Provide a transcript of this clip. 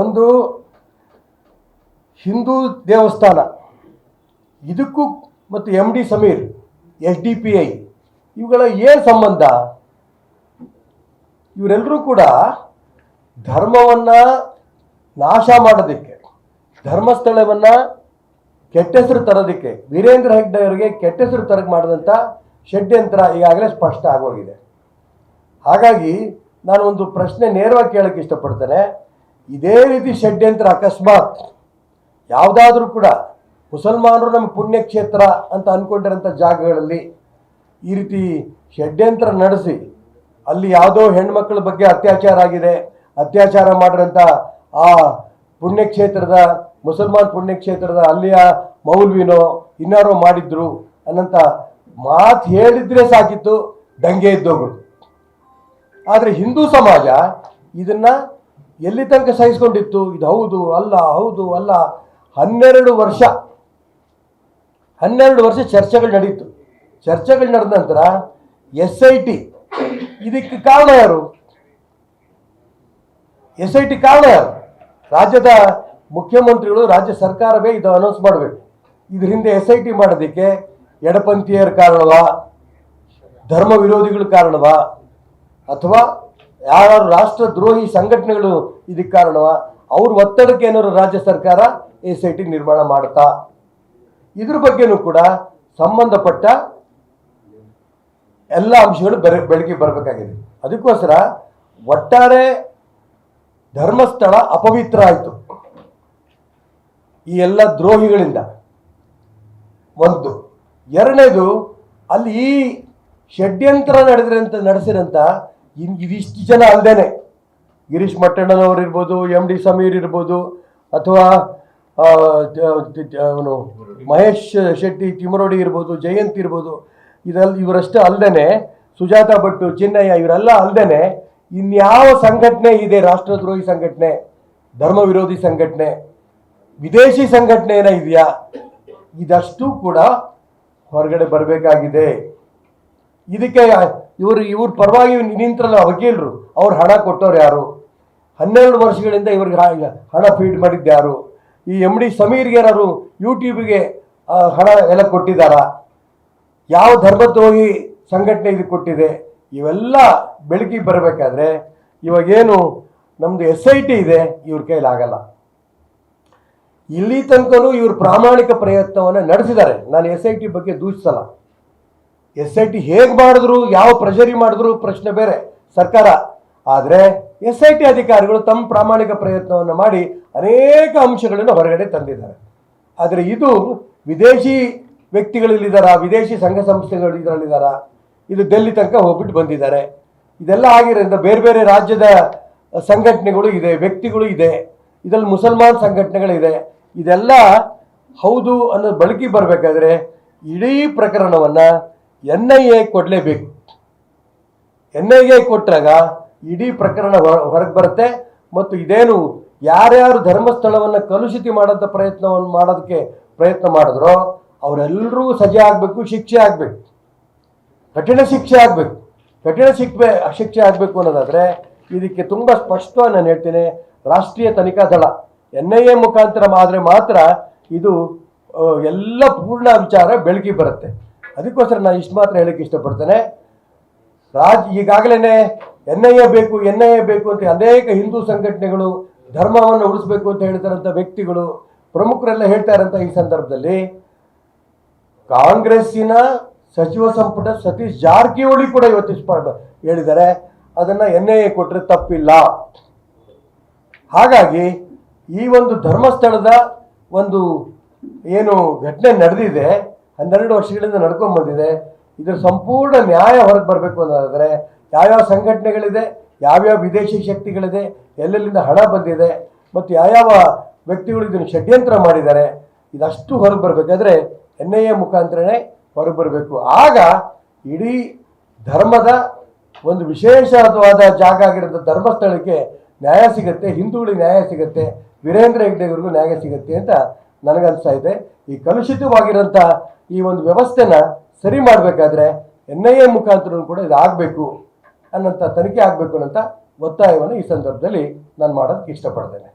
ಒಂದು ಹಿಂದೂ ದೇವಸ್ಥಾನ. ಇದಕ್ಕೂ ಮತ್ತು M D Sameer S D P I ಇವುಗಳ ಏನು ಸಂಬಂಧ? ಇವರೆಲ್ಲರೂ ಕೂಡ ಧರ್ಮವನ್ನು ನಾಶ ಮಾಡೋದಕ್ಕೆ, ಧರ್ಮಸ್ಥಳವನ್ನು ಕೆಟ್ಟ ಹೆಸರು ತರೋದಕ್ಕೆ, ವೀರೇಂದ್ರ ಹೆಗ್ಡೆ ಅವರಿಗೆ ಕೆಟ್ಟ ಹೆಸರು ತರಕ್ಕೆ ಮಾಡಿದಂಥ ಷಡ್ಯಂತ್ರ ಈಗಾಗಲೇ ಸ್ಪಷ್ಟ ಆಗೋಗಿದೆ. ಹಾಗಾಗಿ ನಾನು ಒಂದು ಪ್ರಶ್ನೆ ನೇರವಾಗಿ ಕೇಳೋಕ್ಕೆ ಇಷ್ಟಪಡ್ತೇನೆ. ಇದೇ ರೀತಿ ಷಡ್ಯಂತ್ರ ಅಕಸ್ಮಾತ್. ಯಾವುದಾದ್ರೂ ಕೂಡ ಮುಸಲ್ಮಾನರು ನಮ್ಮ ಪುಣ್ಯಕ್ಷೇತ್ರ ಅಂತ ಅಂದ್ಕೊಂಡಿರೋಂಥ ಜಾಗಗಳಲ್ಲಿ ಈ ರೀತಿ ಷಡ್ಯಂತ್ರ ನಡೆಸಿ ಅಲ್ಲಿ ಯಾವುದೋ ಹೆಣ್ಮಕ್ಳ ಬಗ್ಗೆ ಅತ್ಯಾಚಾರ ಆಗಿದೆ, ಅತ್ಯಾಚಾರ ಮಾಡಿರೋಂಥ ಆ ಪುಣ್ಯಕ್ಷೇತ್ರದ, ಮುಸಲ್ಮಾನ್ ಪುಣ್ಯಕ್ಷೇತ್ರದ ಅಲ್ಲಿಯ ಮೌಲ್ವಿನೋ ಇನ್ನಾರೋ ಮಾಡಿದ್ರು ಅನ್ನಂಥ ಮಾತು ಹೇಳಿದ್ರೆ ಸಾಕಿತ್ತು, ದಂಗೆ ಇದ್ದೋಗ್ರು ಆದರೆ ಹಿಂದೂ ಸಮಾಜ ಇದನ್ನ ಎಲ್ಲಿ ತನಕ ಸಹಿಸ್ಕೊಂಡಿತ್ತು? ಇದು ಹೌದು, ಅಲ್ಲ ಹೌದು, ಅಲ್ಲ. ಹನ್ನೆರಡು ವರ್ಷ. ಹನ್ನೆರಡು ವರ್ಷ ಚರ್ಚೆಗಳು ನಡೀತು. ಚರ್ಚೆಗಳು ನಡೆದ ನಂತರ ಎಸ್ ಐ ಟಿ ಇದಕ್ಕೆ ಕಾರಣ ಯಾರು? ಎಸ್ ಐ ಟಿ ಕಾರಣ ಯಾರು? ರಾಜ್ಯದ ಮುಖ್ಯಮಂತ್ರಿಗಳು ರಾಜ್ಯ ಸರ್ಕಾರವೇ ಇದು ಅನೌನ್ಸ್ ಮಾಡಬೇಕು. ಇದ್ರ ಹಿಂದೆ ಎಸ್ ಐ ಟಿ ಮಾಡೋದಕ್ಕೆ ಎಡಪಂಥೀಯರ ಕಾರಣವಾ? ಧರ್ಮ ವಿರೋಧಿಗಳ ಕಾರಣವಾ? ಅಥವಾ ಯಾರು ರಾಷ್ಟ್ರದ್ರೋಹಿ ಸಂಘಟನೆಗಳು ಇದಕ್ಕೆ ಕಾರಣವ? ಅವ್ರ ಒತ್ತಡಕ್ಕೆ ಏನಾದ್ರು ರಾಜ್ಯ ಸರ್ಕಾರ ಎಸ್ ಐ ಟಿ ನಿರ್ಮಾಣ ಮಾಡ್ತಾ? ಇದ್ರ ಬಗ್ಗೆನೂ ಕೂಡ ಸಂಬಂಧಪಟ್ಟ ಎಲ್ಲ ಅಂಶಗಳು ಬೆರ, ಬೆಳಕಿಗೆ ಬರಬೇಕಾಗಿದೆ. ಅದಕ್ಕೋಸ್ಕರ ಒಟ್ಟಾರೆ ಧರ್ಮಸ್ಥಳ ಅಪವಿತ್ರ ಆಯಿತು. ಈ ಎಲ್ಲ ದ್ರೋಹಿಗಳಿಂದ. ಒಂದು. ಎರಡನೇದು, ಅಲ್ಲಿ ಈ ಷಡ್ಯಂತ್ರ ನಡೆದಿರಂತ ನಡೆಸಿರಂತ ಇನ್ ಇವಿಷ್ಟು ಜನ ಅಲ್ಲದೇನೆ ಗಿರೀಶ್ ಮಟ್ಟಣ್ಣನವರು ಇರ್ಬೋದು ಎಂ ಡಿ ಸಮೀರ್ ಇರ್ಬೋದು, ಅಥವಾ ಅವನು ಮಹೇಶ್ ಶೆಟ್ಟಿ ತಿಮರೋಡಿ ಇರ್ಬೋದು, ಜಯಂತ್ ಇರ್ಬೋದು ಇದರಲ್ಲಿ ಇವರಷ್ಟೇ ಅಲ್ದೇನೆ. ಸುಜಾತ ಭಟ್ಟು ಚಿನ್ನಯ್ಯ, ಇವರೆಲ್ಲ ಅಲ್ದೇನೆ. ಇನ್ಯಾವ ಸಂಘಟನೆ ಇದೆ, ರಾಷ್ಟ್ರದ್ರೋಹಿ ಸಂಘಟನೆ, ಧರ್ಮ ವಿರೋಧಿ ಸಂಘಟನೆ, ವಿದೇಶಿ ಸಂಘಟನೆ ಏನೋ ಇದೆಯಾ? ಇದಷ್ಟು ಕೂಡ ಹೊರಗಡೆ ಬರಬೇಕಾಗಿದೆ. ಇದಕ್ಕೆ ಇವರು ಇವ್ರ ಪರವಾಗಿ ನಿಂತ್ರಲ್ಲ ವಕೀಲರು, ಅವ್ರು ಹಣ ಕೊಟ್ಟವ್ರು ಯಾರು? ಹನ್ನೆರಡು ವರ್ಷಗಳಿಂದ ಇವ್ರಿಗೆ ಹಣ ಫೀಡ್ ಮಾಡಿದ್ದು ಯಾರು? ಈ ಎಂ ಡಿ ಸಮೀರ್ಗೆ ಏನಾದ್ರು ಯೂಟ್ಯೂಬ್ಗೆ ಹಣ ಎಲ್ಲ ಕೊಟ್ಟಿದ್ದಾರಾ? ಯಾವ ಧರ್ಮದ್ರೋಹಿ ಸಂಘಟನೆ ಇದು ಕೊಟ್ಟಿದೆ? ಇವೆಲ್ಲ ಬೆಳಕಿಗೆ ಬರಬೇಕಾದ್ರೆ ಇವಾಗೇನು ನಮ್ಮದು ಎಸ್ ಐ ಟಿ ಇದೆ, ಇವ್ರ ಕೈಲಾಗಲ್ಲ ಇಲ್ಲಿ ತನಕನೂ ಇವರು ಪ್ರಾಮಾಣಿಕ ಪ್ರಯತ್ನವನ್ನು ನಡೆಸಿದ್ದಾರೆ. ನಾನು ಎಸ್ ಐ ಟಿ ಬಗ್ಗೆ ದೂಷಿಸಲ್ಲ ಎಸ್ ಐ ಟಿ ಹೇಗೆ ಮಾಡಿದ್ರು, ಯಾವ ಪ್ರೆಷರಿ ಮಾಡಿದ್ರು, ಪ್ರಶ್ನೆ ಬೇರೆ, ಸರ್ಕಾರ. ಆದರೆ ಎಸ್ ಐ ಟಿ ಅಧಿಕಾರಿಗಳು ತಮ್ಮ ಪ್ರಾಮಾಣಿಕ ಪ್ರಯತ್ನವನ್ನು ಮಾಡಿ ಅನೇಕ ಅಂಶಗಳನ್ನು ಹೊರಗಡೆ ತಂದಿದ್ದಾರೆ. ಆದರೆ ಇದು ವಿದೇಶಿ ವ್ಯಕ್ತಿಗಳಲ್ಲಿದ್ದಾರಾ, ವಿದೇಶಿ ಸಂಘ ಸಂಸ್ಥೆಗಳು ಇದರಲ್ಲಿದ್ದಾರಾ ಇದು ಡೆಲ್ಲಿ ತನಕ ಹೋಗ್ಬಿಟ್ಟು ಬಂದಿದ್ದಾರೆ. ಇದೆಲ್ಲ ಆಗಿರೋದ್ರಿಂದ ಬೇರೆ ಬೇರೆ ರಾಜ್ಯದ ಸಂಘಟನೆಗಳು ಇದೆ, ವ್ಯಕ್ತಿಗಳು ಇದೆ, ಇದರಲ್ಲಿ ಮುಸಲ್ಮಾನ್ ಸಂಘಟನೆಗಳಿದೆ. ಇದೆಲ್ಲ ಹೌದು ಅನ್ನೋದು ಬಳಕೆ ಬರಬೇಕಾದ್ರೆ ಇಡೀ ಪ್ರಕರಣವನ್ನು ಎನ್ ಐ ಎ ಕೊಡಲೇಬೇಕು. ಎನ್ ಐ ಎ ಕೊಟ್ಟಾಗ ಇಡೀ ಪ್ರಕರಣ ಹೊರಗೆ ಬರುತ್ತೆ ಮತ್ತು ಇದೇನು ಯಾರ್ಯಾರು ಧರ್ಮಸ್ಥಳವನ್ನು ಕಲುಷಿತ ಮಾಡೋಂಥ ಪ್ರಯತ್ನವನ್ನು ಮಾಡೋದಕ್ಕೆ ಪ್ರಯತ್ನ ಮಾಡಿದ್ರೋ ಅವರೆಲ್ಲರೂ ಸಜೆ ಆಗಬೇಕು, ಶಿಕ್ಷೆ ಆಗಬೇಕು. ಕಠಿಣ ಶಿಕ್ಷೆ ಆಗಬೇಕು. ಕಠಿಣ ಶಿಕ್ಷೆ ಶಿಕ್ಷೆ ಆಗಬೇಕು ಅನ್ನೋದಾದರೆ ಇದಕ್ಕೆ ತುಂಬ ಸ್ಪಷ್ಟವಾಗಿ ನಾನು ಹೇಳ್ತೇನೆ, ರಾಷ್ಟ್ರೀಯ ತನಿಖಾ ದಳ ಎನ್ ಐ ಎ ಮುಖಾಂತರ ಆದರೆ ಮಾತ್ರ ಇದು ಎಲ್ಲ ಪೂರ್ಣ ವಿಚಾರ ಬೆಳಕಿಗೆ ಬರುತ್ತೆ. ಅದಕ್ಕೋಸ್ಕರ ನಾನು ಇಷ್ಟು ಮಾತ್ರ ಹೇಳಕ್ಕೆ ಇಷ್ಟಪಡ್ತೇನೆ. ರಾಜ್ ಈಗಾಗಲೇ ಎನ್ ಐ ಎ ಬೇಕು, ಎನ್ ಐ ಎ ಬೇಕು ಅಂತ ಅನೇಕ ಹಿಂದೂ ಸಂಘಟನೆಗಳು ಧರ್ಮವನ್ನು ಉಳಿಸ್ಬೇಕು ಅಂತ ಹೇಳ್ತಾರಂಥ ವ್ಯಕ್ತಿಗಳು ಪ್ರಮುಖರೆಲ್ಲ ಹೇಳ್ತಾ ಇರೋಂಥ ಈ ಸಂದರ್ಭದಲ್ಲಿ ಕಾಂಗ್ರೆಸ್ಸಿನ ಸಚಿವ ಸಂಪುಟ ಸತೀಶ್ ಜಾರಕಿಹೊಳಿ ಕೂಡ ಇವತ್ತು ಹೇಳಿದ್ದಾರೆ. ಅದನ್ನ ಎನ್ ಐ ಎ ಕೊಟ್ಟರೆ ತಪ್ಪಿಲ್ಲ. ಹಾಗಾಗಿ ಈ ಒಂದು ಧರ್ಮಸ್ಥಳದ ಒಂದು ಏನು ಘಟನೆ ನಡೆದಿದೆ ಹನ್ನೆರಡು ವರ್ಷಗಳಿಂದ ನಡ್ಕೊಂಡ್ ಬಂದಿದೆ. ಇದರ ಸಂಪೂರ್ಣ ನ್ಯಾಯ ಹೊರಗೆ ಬರಬೇಕು ಅನ್ನೋದಾದರೆ ಯಾವ್ಯಾವ ಸಂಘಟನೆಗಳಿದೆ, ಯಾವ್ಯಾವ ವಿದೇಶಿ ಶಕ್ತಿಗಳಿದೆ, ಎಲ್ಲೆಲ್ಲಿಂದ ಹಣ ಬಂದಿದೆ, ಮತ್ತು ಯಾವ್ಯಾವ ವ್ಯಕ್ತಿಗಳು ಇದನ್ನು ಷಡ್ಯಂತ್ರ ಮಾಡಿದ್ದಾರೆ, ಇದಷ್ಟು ಹೊರಗೆ ಬರಬೇಕಾದ್ರೆ ಎನ್ ಐ ಎ ಮುಖಾಂತರನೇ ಹೊರಗೆ ಬರಬೇಕು. ಆಗ ಇಡೀ ಧರ್ಮದ ಒಂದು ವಿಶೇಷವಾದ ಜಾಗ ಆಗಿರೋಂಥ ಧರ್ಮಸ್ಥಳಕ್ಕೆ ನ್ಯಾಯ ಸಿಗುತ್ತೆ ಹಿಂದೂಗಳಿಗೆ ನ್ಯಾಯ ಸಿಗುತ್ತೆ, ವೀರೇಂದ್ರ ಹೆಗ್ಡೆಯವರಿಗೂ ನ್ಯಾಯ ಸಿಗುತ್ತೆ ಅಂತ ನನಗನ್ಸ್ತಾ ಇದೆ, ಈ ಕಲುಷಿತವಾಗಿರೋಂಥ ಈ ಒಂದು ವ್ಯವಸ್ಥೆನ ಸರಿ ಮಾಡಬೇಕಾದ್ರೆ ಎನ್ ಐ ಎ ಮುಖಾಂತರ ಕೂಡ ಇದಾಗಬೇಕು ಅನ್ನೋಂಥ ತನಿಖೆ ಆಗಬೇಕು ಅನ್ನೋಂಥ ಒತ್ತಾಯವನ್ನು ಈ ಸಂದರ್ಭದಲ್ಲಿ ನಾನು ಮಾಡೋದಕ್ಕೆ ಇಷ್ಟಪಡ್ತೇನೆ.